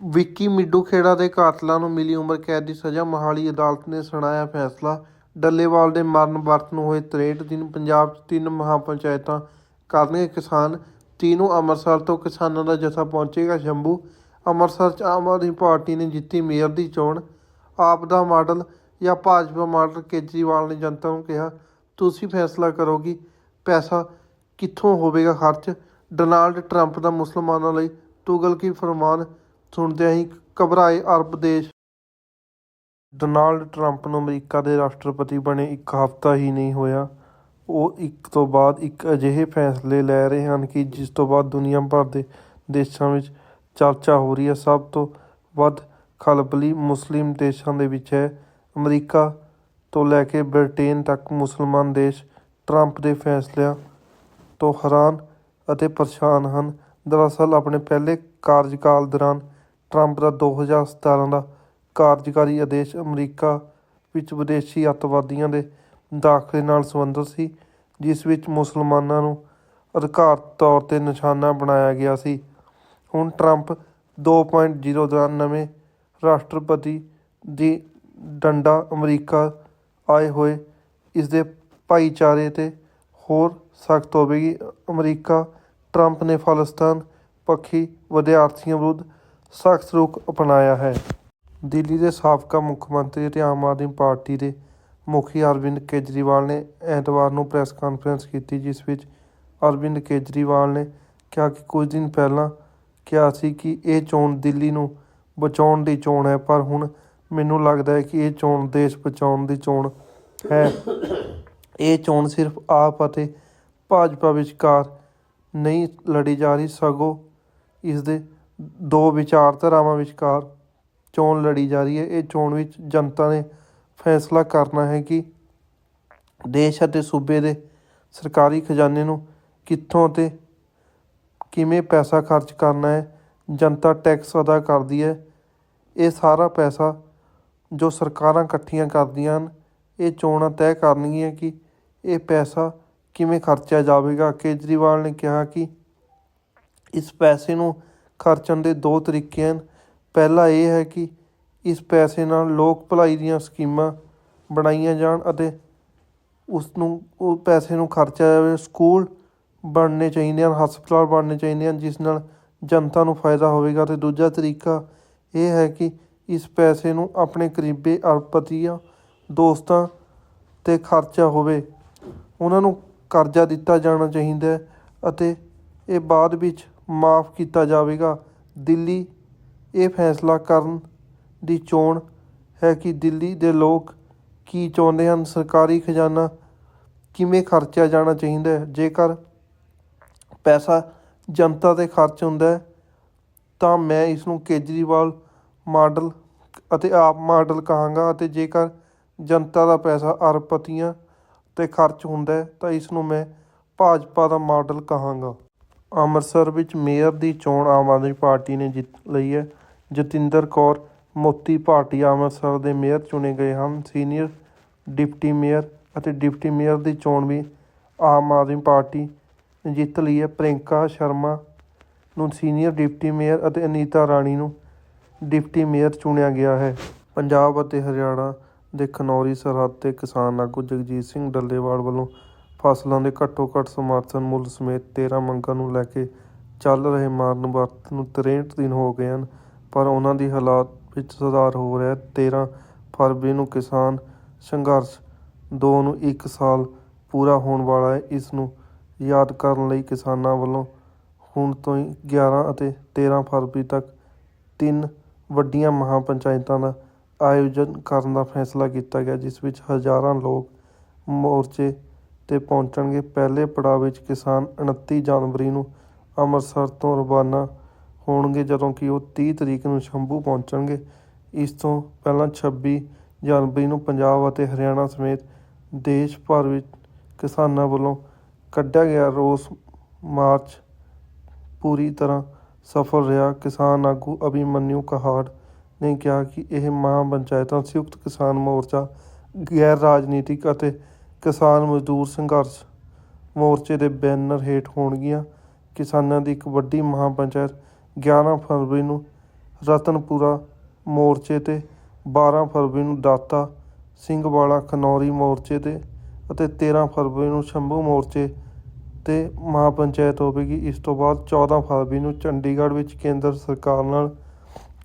ਵਿੱਕੀ ਮਿੱਡੂ ਖੇੜਾ ਦੇ ਕਾਤਲਾਂ ਨੂੰ ਮਿਲੀ ਉਮਰ ਕੈਦ ਦੀ ਸਜ਼ਾ, ਮੋਹਾਲੀ ਅਦਾਲਤ ਨੇ ਸੁਣਾਇਆ ਫੈਸਲਾ। ਡੱਲੇਵਾਲ ਦੇ ਮਰਨ ਵਰਤ ਨੂੰ ਹੋਏ 63 ਦਿਨ ਪੰਜਾਬ 'ਚ ਤਿੰਨ ਮਹਾਪੰਚਾਇਤਾਂ ਕਰਨਗੇ ਕਿਸਾਨ। ਤੀਨੋਂ ਅੰਮ੍ਰਿਤਸਰ ਤੋਂ ਕਿਸਾਨਾਂ ਦਾ ਜਥਾ ਪਹੁੰਚੇਗਾ ਸ਼ੰਭੂ। ਅੰਮ੍ਰਿਤਸਰ 'ਚ ਆਮ ਆਦਮੀ ਪਾਰਟੀ ਨੇ ਜਿੱਤੀ ਮੇਅਰ ਦੀ ਚੋਣ। ਆਪ ਦਾ ਮਾਡਲ ਜਾਂ ਭਾਜਪਾ ਮਾਡਲ ਕੇਜਰੀਵਾਲ ਨੇ ਜਨਤਾ ਨੂੰ ਕਿਹਾ, ਤੁਸੀਂ ਫੈਸਲਾ ਕਰੋ ਕਿ ਪੈਸਾ ਕਿੱਥੋਂ ਹੋਵੇਗਾ ਖਰਚ? ਡੋਨਾਲਡ ਟਰੰਪ ਦਾ ਮੁਸਲਮਾਨਾਂ ਲਈ ਤੁਗਲ ਕੀ ਫਰਮਾਨ ਸੁਣਦਿਆਂ ਹੀ ਘਬਰਾਏ ਅਰਬ ਦੇਸ਼। ਡੋਨਾਲਡ ਟਰੰਪ ਨੂੰ ਅਮਰੀਕਾ ਦੇ ਰਾਸ਼ਟਰਪਤੀ ਬਣੇ ਇੱਕ ਹਫ਼ਤਾ ਹੀ ਨਹੀਂ ਹੋਇਆ। ਉਹ ਇੱਕ ਤੋਂ ਬਾਅਦ ਇੱਕ ਅਜਿਹੇ ਫੈਸਲੇ ਲੈ ਰਹੇ ਹਨ ਕਿ ਜਿਸ ਤੋਂ ਬਾਅਦ ਦੁਨੀਆ ਭਰ ਦੇ ਦੇਸ਼ਾਂ ਵਿੱਚ ਚਰਚਾ ਹੋ ਰਹੀ ਹੈ। ਸਭ ਤੋਂ ਵੱਧ ਖਲਬਲੀ ਮੁਸਲਿਮ ਦੇਸ਼ਾਂ ਦੇ ਵਿੱਚ ਹੈ। ਅਮਰੀਕਾ ਤੋਂ ਲੈ ਕੇ ਬ੍ਰਿਟੇਨ ਤੱਕ ਮੁਸਲਮਾਨ ਦੇਸ਼ ਟਰੰਪ ਦੇ ਫੈਸਲਿਆਂ ਤੋਂ ਹੈਰਾਨ ਅਤੇ ਪਰੇਸ਼ਾਨ ਹਨ। ਦਰਅਸਲ ਆਪਣੇ ਪਹਿਲੇ ਕਾਰਜਕਾਲ ਦੌਰਾਨ ਟਰੰਪ ਦਾ 2017 ਦਾ ਕਾਰਜਕਾਰੀ ਆਦੇਸ਼ ਅਮਰੀਕਾ ਵਿੱਚ ਵਿਦੇਸ਼ੀ ਅੱਤਵਾਦੀਆਂ ਦੇ ਦਾਖਲੇ ਨਾਲ ਸੰਬੰਧਿਤ ਸੀ, ਜਿਸ ਵਿੱਚ ਮੁਸਲਮਾਨਾਂ ਨੂੰ ਅਧਿਕਾਰਤ ਤੌਰ ਤੇ ਨਿਸ਼ਾਨਾ ਬਣਾਇਆ ਗਿਆ ਸੀ। ਹੁਣ ਟਰੰਪ 2.0 ਦੌਰਾਨ ਨਵੇਂ ਰਾਸ਼ਟਰਪਤੀ ਦੀ ਡੰਡਾ ਅਮਰੀਕਾ ਆਏ ਹੋਏ ਇਸ ਦੇ ਭਾਈਚਾਰੇ ਤੇ ਹੋਰ ਸਖਤ ਹੋਵੇਗੀ। ਅਮਰੀਕਾ ਟਰੰਪ ਨੇ ਖਾਲਿਸਤਾਨ ਪੱਖੀ ਵਿਦਿਆਰਥੀਆਂ ਵਿਰੁੱਧ ਸਖਤ ਰੁਖ ਅਪਣਾਇਆ ਹੈ। ਦਿੱਲੀ ਦੇ ਸਾਬਕਾ ਮੁੱਖ ਮੰਤਰੀ ਅਤੇ ਆਮ ਆਦਮੀ ਪਾਰਟੀ ਦੇ ਮੁਖੀ ਅਰਵਿੰਦ ਕੇਜਰੀਵਾਲ ਨੇ ਐਤਵਾਰ ਨੂੰ ਪ੍ਰੈਸ ਕਾਨਫਰੰਸ ਕੀਤੀ, ਜਿਸ ਵਿੱਚ ਅਰਵਿੰਦ ਕੇਜਰੀਵਾਲ ਨੇ ਕਿਹਾ ਕਿ ਕੁਝ ਦਿਨ ਪਹਿਲਾਂ ਕਿਹਾ ਸੀ ਕਿ ਇਹ ਚੋਣ ਦਿੱਲੀ ਨੂੰ ਬਚਾਉਣ ਦੀ ਚੋਣ ਹੈ, ਪਰ ਹੁਣ ਮੈਨੂੰ ਲੱਗਦਾ ਹੈ ਕਿ ਇਹ ਚੋਣ ਦੇਸ਼ ਬਚਾਉਣ ਦੀ ਚੋਣ ਹੈ। ਇਹ ਚੋਣ ਸਿਰਫ ਆਪ ਅਤੇ ਭਾਜਪਾ ਵਿਚਕਾਰ ਨਹੀਂ ਲੜੀ ਜਾ ਰਹੀ, ਸਗੋਂ ਇਸ ਦੇ ਦੋ ਵਿਚਾਰਧਾਰਾਵਾਂ ਵਿਚਕਾਰ ਚੋਣ ਲੜੀ ਜਾ ਰਹੀ ਹੈ। ਇਹ ਚੋਣ ਵਿੱਚ ਜਨਤਾ ਨੇ ਫੈਸਲਾ ਕਰਨਾ ਹੈ ਕਿ ਦੇਸ਼ ਅਤੇ ਸੂਬੇ ਦੇ ਸਰਕਾਰੀ ਖਜ਼ਾਨੇ ਨੂੰ ਕਿੱਥੋਂ ਤੇ ਕਿਵੇਂ ਪੈਸਾ ਖਰਚ ਕਰਨਾ ਹੈ। ਜਨਤਾ ਟੈਕਸ ਅਦਾ ਕਰਦੀ ਹੈ। ਇਹ ਸਾਰਾ ਪੈਸਾ ਜੋ ਸਰਕਾਰਾਂ ਇਕੱਠੀਆਂ ਕਰਦੀਆਂ ਹਨ, ਇਹ ਚੋਣਾਂ ਤੈਅ ਕਰਨਗੀਆਂ ਕਿ ਇਹ ਪੈਸਾ ਕਿਵੇਂ ਖਰਚਿਆ ਜਾਵੇਗਾ। ਕੇਜਰੀਵਾਲ ਨੇ ਕਿਹਾ ਕਿ ਇਸ ਪੈਸੇ ਨੂੰ ਖਰਚਣ ਦੇ ਦੋ ਤਰੀਕੇ ਹਨ। ਪਹਿਲਾ ਇਹ ਹੈ ਕਿ ਇਸ ਪੈਸੇ ਨਾਲ ਲੋਕ ਭਲਾਈ ਦੀਆਂ ਸਕੀਮਾਂ ਬਣਾਈਆਂ ਜਾਣ ਅਤੇ ਉਸ ਨੂੰ ਉਹ ਪੈਸੇ ਨੂੰ ਖਰਚਿਆ ਜਾਵੇ। ਸਕੂਲ ਬਣਨੇ ਚਾਹੀਦੇ ਹਨ, ਹਸਪਤਾਲ ਬਣਨੇ ਚਾਹੀਦੇ ਹਨ, ਜਿਸ ਨਾਲ ਜਨਤਾ ਨੂੰ ਫਾਇਦਾ ਹੋਵੇਗਾ। ਤੇ ਦੂਜਾ ਤਰੀਕਾ ਇਹ ਹੈ ਕਿ ਇਸ ਪੈਸੇ ਨੂੰ ਆਪਣੇ ਕਰੀਬੀ ਅਰਬਪਤੀਆਂ, ਦੋਸਤਾਂ ਤੇ ਖਰਚਾ ਹੋਵੇ। ਉਹਨਾਂ ਨੂੰ ਕਰਜ਼ਾ ਦਿੱਤਾ ਜਾਣਾ ਚਾਹੀਦਾ ਹੈ ਅਤੇ ਇਹ ਬਾਅਦ ਵਿੱਚ ਮਾਫ ਕੀਤਾ ਜਾਵੇਗਾ। ਦਿੱਲੀ, ਇਹ ਫੈਸਲਾ ਕਰਨ ਦੀ ਚੋਣ ਹੈ ਕਿ ਦਿੱਲੀ ਦੇ ਲੋਕ ਕੀ ਚਾਹੁੰਦੇ ਹਨ? ਸਰਕਾਰੀ ਖਜ਼ਾਨਾ ਕਿਵੇਂ ਖਰਚਿਆ ਜਾਣਾ ਚਾਹੀਦਾ ਹੈ? ਜੇਕਰ ਪੈਸਾ ਜਨਤਾ 'ਤੇ ਖਰਚ ਹੁੰਦਾ ਹੈ, ਤਾਂ ਮੈਂ ਇਸ ਨੂੰ ਕੇਜਰੀਵਾਲ ਮਾਡਲ ਅਤੇ ਆਪ ਮਾਡਲ ਕਹਾਂਗਾ ਅਤੇ ਜੇਕਰ ਜਨਤਾ ਦਾ ਪੈਸਾ ਅਰਬਪਤੀਆਂ 'ਤੇ ਖਰਚ ਹੁੰਦਾ ਤਾਂ ਇਸ ਨੂੰ ਮੈਂ ਭਾਜਪਾ ਦਾ ਮਾਡਲ ਕਹਾਂਗਾ। ਅੰਮ੍ਰਿਤਸਰ ਵਿੱਚ ਮੇਅਰ ਦੀ ਚੋਣ ਆਮ ਆਦਮੀ ਪਾਰਟੀ ਨੇ ਜਿੱਤ ਲਈ ਹੈ। ਜਤਿੰਦਰ ਕੌਰ ਮੋਤੀ ਭਾਟੀਆ ਅੰਮ੍ਰਿਤਸਰ ਦੇ ਮੇਅਰ ਚੁਣੇ ਗਏ ਹਨ। ਸੀਨੀਅਰ ਡਿਪਟੀ ਮੇਅਰ ਅਤੇ ਡਿਪਟੀ ਮੇਅਰ ਦੀ ਚੋਣ ਵੀ ਆਮ ਆਦਮੀ ਪਾਰਟੀ ਨੇ ਜਿੱਤ ਲਈ ਹੈ। ਪ੍ਰਿੰਕਾ ਸ਼ਰਮਾ ਨੂੰ ਸੀਨੀਅਰ ਡਿਪਟੀ ਮੇਅਰ ਅਤੇ ਅਨੀਤਾ ਰਾਣੀ ਨੂੰ ਡਿਪਟੀ ਮੇਅਰ ਚੁਣਿਆ ਗਿਆ ਹੈ। ਪੰਜਾਬ ਅਤੇ ਹਰਿਆਣਾ ਦੇ ਖਨੌਰੀ ਸਰਹੱਦ ਤੇ ਕਿਸਾਨ ਆਗੂ ਜਗਜੀਤ ਸਿੰਘ ਡੱਲੇਵਾਲ ਵੱਲੋਂ ਫਸਲਾਂ ਦੇ ਘੱਟੋ ਘੱਟ ਸਮਰਥਨ ਮੁੱਲ ਸਮੇਤ 13 ਮੰਗਾਂ ਨੂੰ ਲੈ ਕੇ ਚੱਲ ਰਹੇ ਮਾਰਨ ਵਰਤ ਨੂੰ 63 ਦਿਨ ਹੋ ਗਏ ਹਨ, ਪਰ ਉਹਨਾਂ ਦੀ ਹਾਲਾਤ ਵਿੱਚ ਸੁਧਾਰ ਹੋ ਰਿਹਾ ਹੈ। 13 ਫਰਵਰੀ ਨੂੰ ਕਿਸਾਨ ਸੰਘਰਸ਼, ਦੋ ਨੂੰ ਇੱਕ ਸਾਲ ਪੂਰਾ ਹੋਣ ਵਾਲਾ ਹੈ। ਇਸ ਨੂੰ ਯਾਦ ਕਰਨ ਲਈ ਕਿਸਾਨਾਂ ਵੱਲੋਂ ਹੁਣ ਤੋਂ ਹੀ 11 ਅਤੇ 13 ਫਰਵਰੀ ਤੱਕ ਤਿੰਨ ਵੱਡੀਆਂ ਮਹਾਪੰਚਾਇਤਾਂ ਦਾ ਆਯੋਜਨ ਕਰਨ ਦਾ ਫੈਸਲਾ ਕੀਤਾ ਗਿਆ, ਜਿਸ ਵਿੱਚ ਹਜ਼ਾਰਾਂ ਲੋਕ ਮੋਰਚੇ ਤੇ ਪਹੁੰਚਣਗੇ ਪਹਿਲੇ ਪੜਾਅ ਵਿੱਚ ਕਿਸਾਨ 29 ਜਨਵਰੀ ਨੂੰ ਅੰਮ੍ਰਿਤਸਰ ਤੋਂ ਰਵਾਨਾ ਹੋਣਗੇ, ਜਦੋਂ ਕਿ ਉਹ ਤੀਹ ਤਰੀਕ ਨੂੰ ਸ਼ੰਭੂ ਪਹੁੰਚਣਗੇ। ਇਸ ਤੋਂ ਪਹਿਲਾਂ 26 ਜਨਵਰੀ ਨੂੰ ਪੰਜਾਬ ਅਤੇ ਹਰਿਆਣਾ ਸਮੇਤ ਦੇਸ਼ ਭਰ ਵਿੱਚ ਕਿਸਾਨਾਂ ਵੱਲੋਂ ਕੱਢਿਆ ਗਿਆ ਰੋਸ ਮਾਰਚ ਪੂਰੀ ਤਰ੍ਹਾਂ ਸਫਲ ਰਿਹਾ। ਕਿਸਾਨ ਆਗੂ ਅਭਿਮਨਿਊ ਕਹਾੜ ਨੇ ਕਿਹਾ ਕਿ ਇਹ ਮਹਾਂ ਪੰਚਾਇਤਾਂ ਸੰਯੁਕਤ ਕਿਸਾਨ ਮੋਰਚਾ, ਗੈਰ ਰਾਜਨੀਤਿਕ ਅਤੇ ਕਿਸਾਨ ਮਜ਼ਦੂਰ ਸੰਘਰਸ਼ ਮੋਰਚੇ ਦੇ ਬੈਨਰ ਹੇਠ ਹੋਣਗੀਆਂ। ਕਿਸਾਨਾਂ ਦੀ ਇੱਕ ਵੱਡੀ ਮਹਾਂ ਪੰਚਾਇਤ 11 ਫਰਵਰੀ ਨੂੰ ਰਤਨਪੁਰਾ ਮੋਰਚੇ ਤੇ 12 ਫਰਵਰੀ ਨੂੰ ਦਾਤਾ ਸਿੰਘ ਵਾਲਾ ਖਨੌਰੀ ਮੋਰਚੇ ਤੇ ਅਤੇ 13 ਫਰਵਰੀ ਨੂੰ ਸ਼ੰਭੂ ਮੋਰਚੇ ਤੇ ਮਹਾਪੰਚਾਇਤ ਹੋਵੇਗੀ। ਇਸ ਤੋਂ ਬਾਅਦ 14 ਫਰਵਰੀ ਨੂੰ ਚੰਡੀਗੜ੍ਹ ਵਿੱਚ ਕੇਂਦਰ ਸਰਕਾਰ ਨਾਲ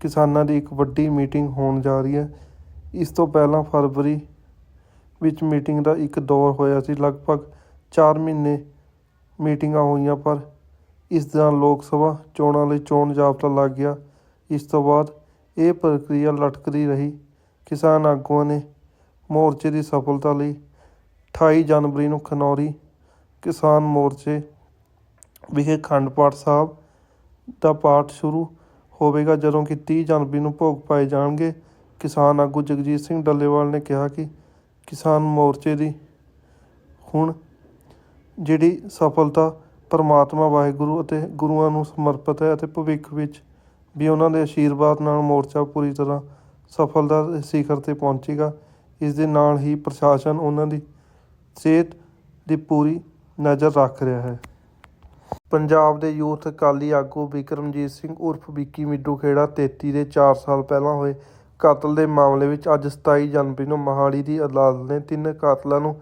ਕਿਸਾਨਾਂ ਦੀ ਇੱਕ ਵੱਡੀ ਮੀਟਿੰਗ ਹੋਣ ਜਾ ਰਹੀ ਹੈ। ਇਸ ਤੋਂ ਪਹਿਲਾਂ ਫਰਵਰੀ ਵਿੱਚ ਮੀਟਿੰਗ ਦਾ ਇੱਕ ਦੌਰ ਹੋਇਆ ਸੀ। ਲਗਭਗ 4 ਮਹੀਨੇ ਮੀਟਿੰਗਾਂ ਹੋਈਆਂ, ਪਰ ਇਸ ਦੌਰਾਨ ਲੋਕ ਸਭਾ ਚੋਣਾਂ ਲਈ ਚੋਣ ਜਾਬਤਾ ਲੱਗ ਗਿਆ। ਇਸ ਤੋਂ ਬਾਅਦ ਇਹ ਪ੍ਰਕਿਰਿਆ ਲਟਕਦੀ ਰਹੀ। ਕਿਸਾਨ ਆਗੂਆਂ ਨੇ ਮੋਰਚੇ ਦੀ ਸਫਲਤਾ ਲਈ 28 ਜਨਵਰੀ ਨੂੰ ਖਨੌਰੀ ਕਿਸਾਨ ਮੋਰਚੇ ਵਿਖੇ ਖੰਡ ਪਾਠ ਸਾਹਿਬ ਦਾ ਪਾਠ ਸ਼ੁਰੂ ਹੋਵੇਗਾ। ਜਦੋਂ ਕਿ 30 ਜਨਵਰੀ ਨੂੰ ਭੋਗ ਪਾਏ ਜਾਣਗੇ, ਕਿਸਾਨ ਆਗੂ ਜਗਜੀਤ ਸਿੰਘ ਡੱਲੇਵਾਲ ਨੇ ਕਿਹਾ ਕਿ ਕਿਸਾਨ ਮੋਰਚੇ ਦੀ ਹੁਣ ਜਿਹੜੀ ਸਫਲਤਾ ਪਰਮਾਤਮਾ ਵਾਹਿਗੁਰੂ ਅਤੇ ਗੁਰੂਆਂ ਨੂੰ ਸਮਰਪਿਤ ਹੈ ਅਤੇ ਭਵਿੱਖ ਵਿੱਚ ਵੀ ਉਹਨਾਂ ਦੇ ਆਸ਼ੀਰਵਾਦ ਨਾਲ ਮੋਰਚਾ ਪੂਰੀ ਤਰ੍ਹਾਂ ਸਫਲਤਾ ਦੇ ਸਿਖਰ ਤੇ ਪਹੁੰਚੇਗਾ, ਇਸ ਦੇ ਨਾਲ ਹੀ ਪ੍ਰਸ਼ਾਸਨ ਉਹਨਾਂ ਦੀ ਸਿਹਤ ਦੀ ਪੂਰੀ ਨਜ਼ਰ ਰੱਖ ਰਿਹਾ ਹੈ। ਪੰਜਾਬ ਦੇ ਯੂਥ ਅਕਾਲੀ ਆਗੂ ਵਿਕਰਮਜੀਤ ਸਿੰਘ ਉਰਫ ਵਿੱਕੀ ਮਿੱਡੂ ਖੇੜਾ 33 ਦੇ 4 ਸਾਲ ਪਹਿਲਾਂ ਹੋਏ ਕਾਤਲ ਦੇ ਮਾਮਲੇ ਵਿੱਚ ਅੱਜ 27 ਜਨਵਰੀ ਨੂੰ ਮੋਹਾਲੀ ਦੀ ਅਦਾਲਤ ਨੇ ਤਿੰਨ ਕਾਤਲਾਂ ਨੂੰ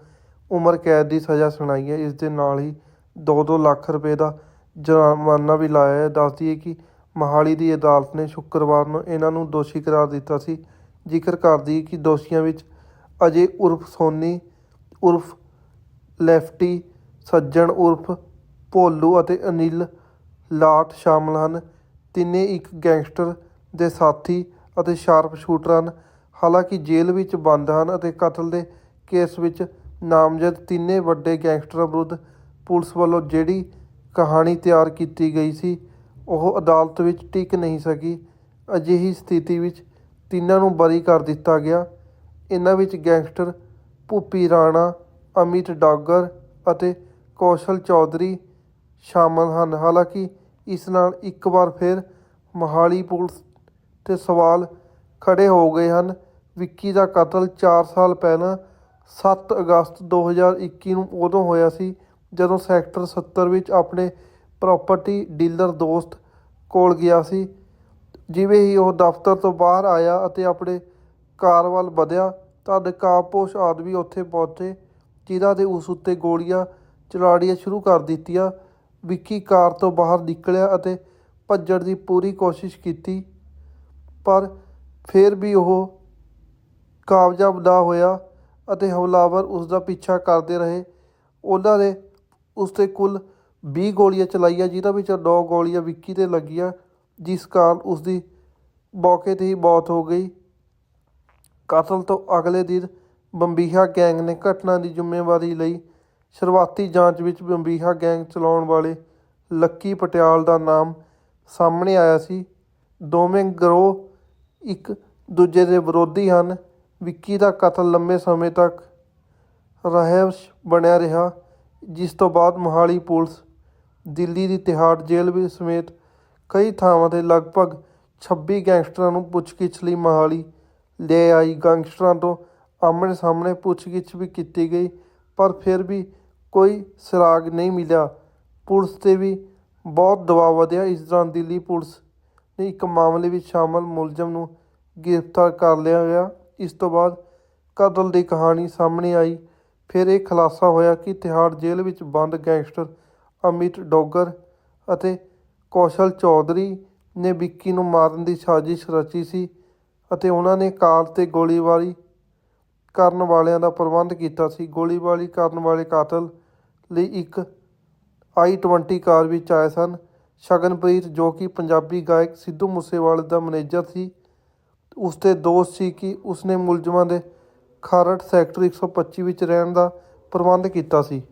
ਉਮਰ ਕੈਦ ਦੀ ਸਜ਼ਾ ਸੁਣਾਈ ਹੈ। ਇਸ ਦੇ ਨਾਲ ਹੀ 2-2 ਲੱਖ ਰੁਪਏ ਦਾ ਜੁਰਮਾਨਾ ਵੀ ਲਾਇਆ ਹੈ। ਦੱਸਦੀ ਹੈ ਕਿ ਮੋਹਾਲੀ ਦੀ ਅਦਾਲਤ ਨੇ ਸ਼ੁੱਕਰਵਾਰ ਨੂੰ ਇਹਨਾਂ ਨੂੰ ਦੋਸ਼ੀ ਕਰਾਰ ਦਿੱਤਾ ਸੀ। ਜ਼ਿਕਰ ਕਰਦੀ ਕਿ ਦੋਸ਼ੀਆਂ ਵਿੱਚ ਅਜੇ ਉਰਫ ਸੋਨੀ, ਉਰਫ ਲੈਫਟੀ, ਸੱਜਣ ਉਰਫ ਭੋਲੂ ਅਤੇ ਅਨਿਲ ਲਾਟ ਸ਼ਾਮਲ ਹਨ। ਤਿੰਨੇ ਇੱਕ ਗੈਂਗਸਟਰ ਦੇ ਸਾਥੀ ਅਤੇ ਸ਼ਾਰਪ ਸ਼ੂਟਰ ਹਨ। ਹਾਲਾਂਕਿ ਜੇਲ੍ਹ ਵਿੱਚ ਬੰਦ ਹਨ ਅਤੇ ਕਤਲ ਦੇ ਕੇਸ ਵਿੱਚ ਨਾਮਜ਼ਦ ਤਿੰਨੇ ਵੱਡੇ ਗੈਂਗਸਟਰਾਂ ਵਿਰੁੱਧ ਪੁਲਿਸ ਵੱਲੋਂ ਜਿਹੜੀ ਕਹਾਣੀ ਤਿਆਰ ਕੀਤੀ ਗਈ ਸੀ, ਉਹ ਅਦਾਲਤ ਵਿੱਚ ਟਿਕ ਨਹੀਂ ਸਕੀ। ਅਜਿਹੀ ਸਥਿਤੀ ਵਿੱਚ ਤਿੰਨਾਂ ਨੂੰ ਬਰੀ ਕਰ ਦਿੱਤਾ ਗਿਆ। ਇਹਨਾਂ ਵਿੱਚ ਗੈਂਗਸਟਰ ਭੁੱਪੀ ਰਾਣਾ, ਅਮਿਤ ਡਾਗਰ ਅਤੇ ਕੌਸ਼ਲ ਚੌਧਰੀ ਸ਼ਾਮਲ ਹਨ। ਹਾਲਾਂਕਿ ਇਸ ਨਾਲ ਇੱਕ ਵਾਰ ਫਿਰ ਮੋਹਾਲੀ ਪੁਲਿਸ ਤੇ ਸਵਾਲ ਖੜੇ ਹੋ ਗਏ ਹਨ। ਵਿੱਕੀ ਦਾ ਕਤਲ 4 ਸਾਲ ਪਹਿਲਾਂ 7 ਅਗਸਤ 2021 ਨੂੰ ਉਦੋਂ ਹੋਇਆ ਸੀ, ਜਦੋਂ ਸੈਕਟਰ 70 ਵਿੱਚ ਆਪਣੇ ਪ੍ਰਾਪਰਟੀ ਡੀਲਰ ਦੋਸਤ ਕੋਲ ਗਿਆ ਸੀ। ਜਿਵੇਂ ਹੀ ਉਹ ਦਫ਼ਤਰ ਤੋਂ ਬਾਹਰ ਆਇਆ ਅਤੇ ਆਪਣੇ ਕਾਰ ਵੱਲ ਵਧਿਆ, ਤਾਂ ਨਕਾਬਪੋਸ਼ ਆਦਮੀ ਉੱਥੇ ਪਹੁੰਚੇ, ਜਿਨ੍ਹਾਂ ਦੇ ਉਸ ਉੱਤੇ ਗੋਲੀਆਂ ਚਲਾੜੀਆਂ ਸ਼ੁਰੂ ਕਰ ਦਿੱਤੀਆਂ। ਵਿੱਕੀ ਕਾਰ ਤੋਂ ਬਾਹਰ ਨਿਕਲਿਆ ਅਤੇ ਭੱਜਣ ਦੀ ਪੂਰੀ ਕੋਸ਼ਿਸ਼ ਕੀਤੀ। ਪਰ ਫਿਰ ਵੀ ਉਹ ਕਾਮਯਾਬ ਨਾ ਹੋਇਆ ਅਤੇ ਹਮਲਾਵਰ ਉਸ ਦਾ ਪਿੱਛਾ ਕਰਦੇ ਰਹੇ। ਉਹਨਾਂ ਨੇ ਉਸ ਤੇ ਕੁੱਲ 20 ਗੋਲੀਆਂ ਚਲਾਈਆਂ, ਜਿਨ੍ਹਾਂ ਵਿੱਚੋਂ 9 ਗੋਲੀਆਂ ਵਿੱਕੀ ਤੇ ਲੱਗੀਆਂ, ਜਿਸ ਕਾਰਨ ਉਸ ਦੀ ਮੌਕੇ ਤੇ ਹੀ ਮੌਤ ਹੋ ਗਈ। ਕਤਲ ਤੋਂ ਅਗਲੇ ਦਿਨ ਬੰਬੀਹਾ ਗੈਂਗ ਨੇ ਘਟਨਾ ਦੀ ਜ਼ਿੰਮੇਵਾਰੀ ਲਈ ਸ਼ੁਰੂਆਤੀ ਜਾਂਚ ਵਿੱਚ ਬੰਬੀਹਾ ਗੈਂਗ ਚਲਾਉਣ ਵਾਲੇ ਲੱਕੀ ਪਟਿਆਲ ਦਾ ਨਾਮ ਸਾਹਮਣੇ ਆਇਆ ਸੀ। ਦੋਵੇਂ ਗਰੋਹ ਇੱਕ ਦੂਜੇ ਦੇ ਵਿਰੋਧੀ ਹਨ। ਵਿੱਕੀ ਦਾ ਕਤਲ ਲੰਬੇ ਸਮੇਂ ਤੱਕ ਰਹਿਸ਼ ਬਣਿਆ ਰਿਹਾ, ਜਿਸ ਤੋਂ ਬਾਅਦ ਮੋਹਾਲੀ ਪੁਲਿਸ ਦਿੱਲੀ ਦੀ ਤਿਹਾੜ ਜੇਲ੍ਹ ਵਿੱਚ ਸਮੇਤ ਕਈ ਥਾਵਾਂ ਤੇ ਲਗਭਗ 26 ਗੈਂਗਸਟਰਾਂ ਨੂੰ ਪੁੱਛਗਿੱਛ ਲਈ ਮੋਹਾਲੀ ਲੈ ਆਈ। ਗੈਂਗਸਟਰਾਂ ਤੋਂ ਆਮਣੇ ਸਾਹਮਣੇ ਪੁੱਛਗਿੱਛ ਵੀ ਕੀਤੀ ਗਈ, ਪਰ ਫਿਰ ਵੀ ਕੋਈ ਸੁਰਾਗ ਨਹੀਂ ਮਿਲਿਆ। ਪੁਲਿਸ ਤੇ ਵੀ ਬਹੁਤ ਦਬਾਅ ਵਧਿਆ। ਇਸ ਦੌਰਾਨ ਦਿੱਲੀ ਪੁਲਿਸ ਨੇ ਇੱਕ ਮਾਮਲੇ ਵਿੱਚ ਸ਼ਾਮਲ ਮੁਲਜ਼ਮ ਨੂੰ ਗ੍ਰਿਫਤਾਰ ਕਰ ਲਿਆ ਗਿਆ। ਇਸ ਤੋਂ ਬਾਅਦ ਕਤਲ ਦੀ ਕਹਾਣੀ ਸਾਹਮਣੇ ਆਈ। ਫਿਰ ਇਹ ਖੁਲਾਸਾ ਹੋਇਆ ਕਿ ਤਿਹਾੜ ਜੇਲ੍ਹ ਵਿੱਚ ਬੰਦ ਗੈਂਗਸਟਰ ਅਮਿਤ ਡੋਗਰ ਅਤੇ ਕੌਸ਼ਲ ਚੌਧਰੀ ਨੇ ਵਿੱਕੀ ਨੂੰ ਮਾਰਨ ਦੀ ਸਾਜ਼ਿਸ਼ ਰਚੀ ਸੀ ਅਤੇ ਉਹਨਾਂ ਨੇ ਕਾਰ ਤੇ ਗੋਲੀਬਾਰੀ ਕਰਨ ਵਾਲਿਆਂ ਦਾ ਪ੍ਰਬੰਧ ਕੀਤਾ ਸੀ। ਗੋਲੀਬਾਰੀ ਕਰਨ ਵਾਲੇ ਕਾਤਲ ਲਈ ਇੱਕ ਆਈ 20 ਕਾਰ ਵਿੱਚ ਆਏ ਸਨ। ਸ਼ਗਨਪ੍ਰੀਤ ਜੋ ਕਿ ਪੰਜਾਬੀ ਗਾਇਕ ਸਿੱਧੂ ਮੂਸੇਵਾਲੇ ਦਾ ਮੈਨੇਜਰ ਸੀ। ਉਸ ਤੇ ਦੋਸ਼ ਸੀ ਕਿ ਉਸਨੇ ਮੁਲਜ਼ਮਾਂ ਦੇ ਖਾਰਟ ਸੈਕਟਰ 125 ਵਿੱਚ ਰਹਿਣ ਦਾ ਪ੍ਰਬੰਧ ਕੀਤਾ ਸੀ।